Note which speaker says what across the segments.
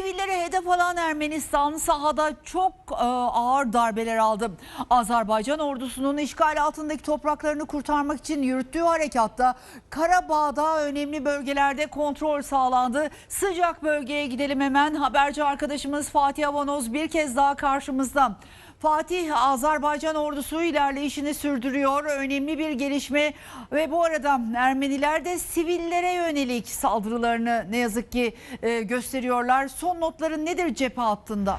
Speaker 1: TV Sivillere hedef alan Ermenistan sahada çok e, ağır darbeler aldı. Azerbaycan ordusunun işgal altındaki topraklarını kurtarmak için yürüttüğü harekatta Karabağ'da önemli bölgelerde kontrol sağlandı. Sıcak bölgeye gidelim hemen. Haberci arkadaşımız Fatih Avanoz bir kez daha karşımızda. Fatih Azerbaycan ordusu ilerleyişini sürdürüyor. Önemli bir gelişme ve bu arada Ermeniler de sivillere yönelik saldırılarını ne yazık ki e, gösteriyorlar. Son notların nedir cephe hattında?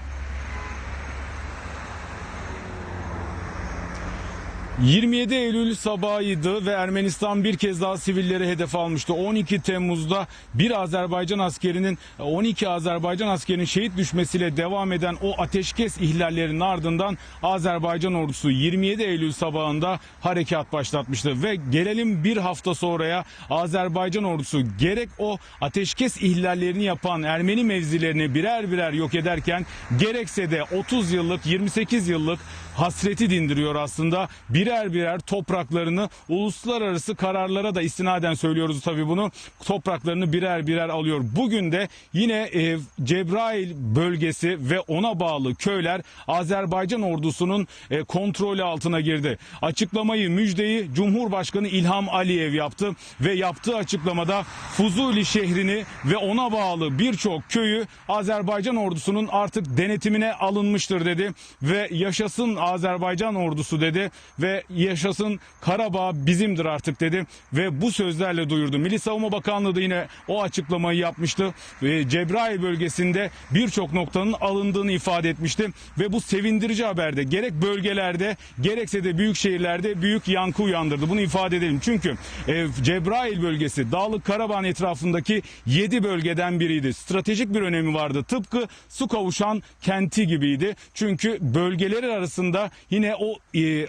Speaker 2: 27 Eylül sabahıydı ve Ermenistan bir kez daha sivilleri hedef almıştı. 12 Temmuz'da bir Azerbaycan askerinin 12 Azerbaycan askerinin şehit düşmesiyle devam eden o ateşkes ihlallerinin ardından Azerbaycan ordusu 27 Eylül sabahında harekat başlatmıştı ve gelelim bir hafta sonraya Azerbaycan ordusu gerek o ateşkes ihlallerini yapan Ermeni mevzilerini birer birer yok ederken gerekse de 30 yıllık 28 yıllık hasreti dindiriyor aslında. Birer birer topraklarını uluslararası kararlara da istinaden söylüyoruz tabii bunu. Topraklarını birer birer alıyor. Bugün de yine e, Cebrail bölgesi ve ona bağlı köyler Azerbaycan ordusunun e, kontrolü altına girdi. Açıklamayı müjdeyi Cumhurbaşkanı İlham Aliyev yaptı ve yaptığı açıklamada Fuzuli şehrini ve ona bağlı birçok köyü Azerbaycan ordusunun artık denetimine alınmıştır dedi ve yaşasın Azerbaycan ordusu dedi ve yaşasın Karabağ bizimdir artık dedi ve bu sözlerle duyurdu. Milli Savunma Bakanlığı da yine o açıklamayı yapmıştı ve Cebrail bölgesinde birçok noktanın alındığını ifade etmişti ve bu sevindirici haberde gerek bölgelerde gerekse de büyük şehirlerde büyük yankı uyandırdı. Bunu ifade edelim. Çünkü e, Cebrail bölgesi Dağlık Karabağ etrafındaki 7 bölgeden biriydi. Stratejik bir önemi vardı. Tıpkı su kavuşan kenti gibiydi. Çünkü bölgeler arasında yine o e,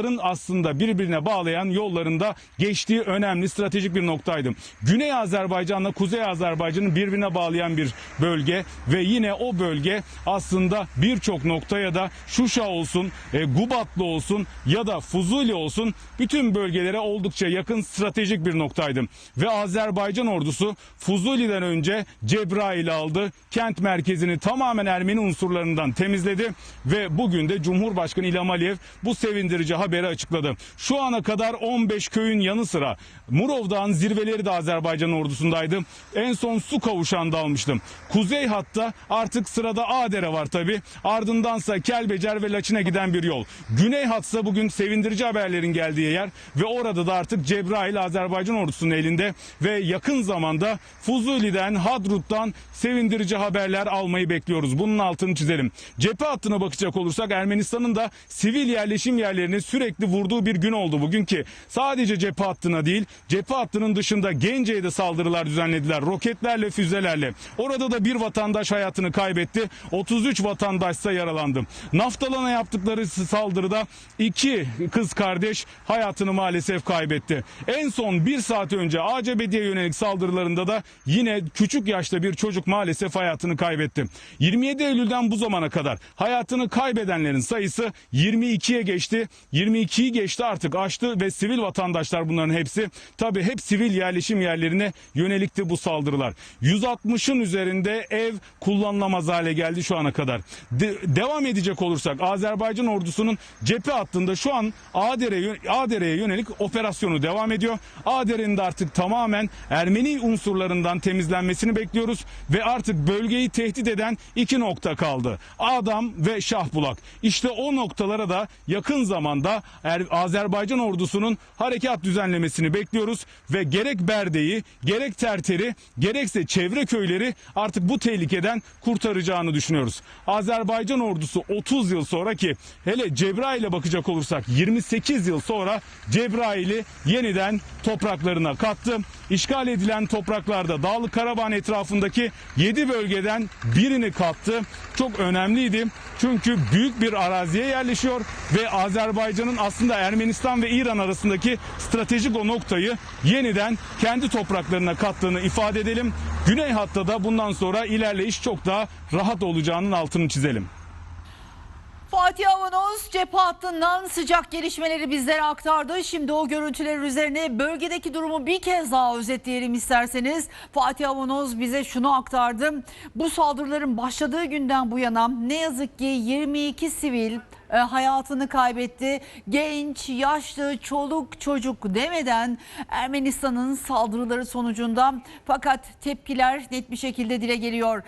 Speaker 2: yolların aslında birbirine bağlayan yollarında geçtiği önemli stratejik bir noktaydı. Güney Azerbaycan'la Kuzey Azerbaycan'ı birbirine bağlayan bir bölge ve yine o bölge aslında birçok noktaya da Şuşa olsun, e, Gubatlı olsun ya da Fuzuli olsun bütün bölgelere oldukça yakın stratejik bir noktaydı. Ve Azerbaycan ordusu Fuzuli'den önce Cebrail'i aldı. Kent merkezini tamamen Ermeni unsurlarından temizledi ve bugün de Cumhurbaşkanı İlham Aliyev bu sevindirici haberi açıkladı. Şu ana kadar 15 köyün yanı sıra Murov Dağı'nın zirveleri de Azerbaycan ordusundaydı. En son su kavuşağında almıştım. Kuzey hatta artık sırada Adere var tabi. Ardındansa Kelbecer ve Laçin'e giden bir yol. Güney hatsa bugün sevindirici haberlerin geldiği yer ve orada da artık Cebrail Azerbaycan ordusunun elinde ve yakın zamanda Fuzuli'den, Hadrut'tan sevindirici haberler almayı bekliyoruz. Bunun altını çizelim. Cephe hattına bakacak olursak Ermenistan'ın da sivil yerleşim yerlerini sürekli vurduğu bir gün oldu bugün ki sadece cephe hattına değil cephe hattının dışında Gence'ye de saldırılar düzenlediler. Roketlerle, füzelerle. Orada da bir vatandaş hayatını kaybetti. 33 vatandaşsa yaralandı. Naftalana yaptıkları saldırıda iki kız kardeş hayatını maalesef kaybetti. En son bir saat önce ACBD'ye yönelik saldırılarında da yine küçük yaşta bir çocuk maalesef hayatını kaybetti. 27 Eylül'den bu zamana kadar hayatını kaybedenlerin sayısı 22'ye geçti. 22'yi geçti artık aştı ve sivil vatandaşlar bunların hepsi. Tabi hep sivil yerleşim yerlerine yönelikti bu saldırılar. 160'ın üzerinde ev kullanılamaz hale geldi şu ana kadar. De- devam edecek olursak Azerbaycan ordusunun cephe hattında şu an Adere'ye yönelik operasyonu devam ediyor. Adere'nin de artık tamamen Ermeni unsurlarından temizlenmesini bekliyoruz ve artık bölgeyi tehdit eden iki nokta kaldı. Adam ve Şahbulak. İşte o noktalara da yakın zamanda Er- Azerbaycan ordusunun harekat düzenlemesini bekliyoruz ve gerek Berde'yi, gerek Terter'i, gerekse çevre köyleri artık bu tehlikeden kurtaracağını düşünüyoruz. Azerbaycan ordusu 30 yıl sonra ki hele Cebrail'e bakacak olursak 28 yıl sonra Cebrail'i yeniden topraklarına kattı. İşgal edilen topraklarda Dağlı Karabağ etrafındaki 7 bölgeden birini kattı. Çok önemliydi. Çünkü büyük bir araziye yerleşiyor ve Azerbaycan'ın aslında Ermenistan ve İran arasındaki stratejik o noktayı yeniden kendi topraklarına kattığını ifade edelim. Güney hatta da bundan sonra ilerleyiş çok daha rahat olacağının altını çizelim.
Speaker 1: Fatih Avanos cephe hattından sıcak gelişmeleri bizlere aktardı. Şimdi o görüntüler üzerine bölgedeki durumu bir kez daha özetleyelim isterseniz. Fatih Avanos bize şunu aktardı. Bu saldırıların başladığı günden bu yana ne yazık ki 22 sivil e, hayatını kaybetti. Genç, yaşlı, çoluk, çocuk demeden Ermenistan'ın saldırıları sonucunda fakat tepkiler net bir şekilde dile geliyor.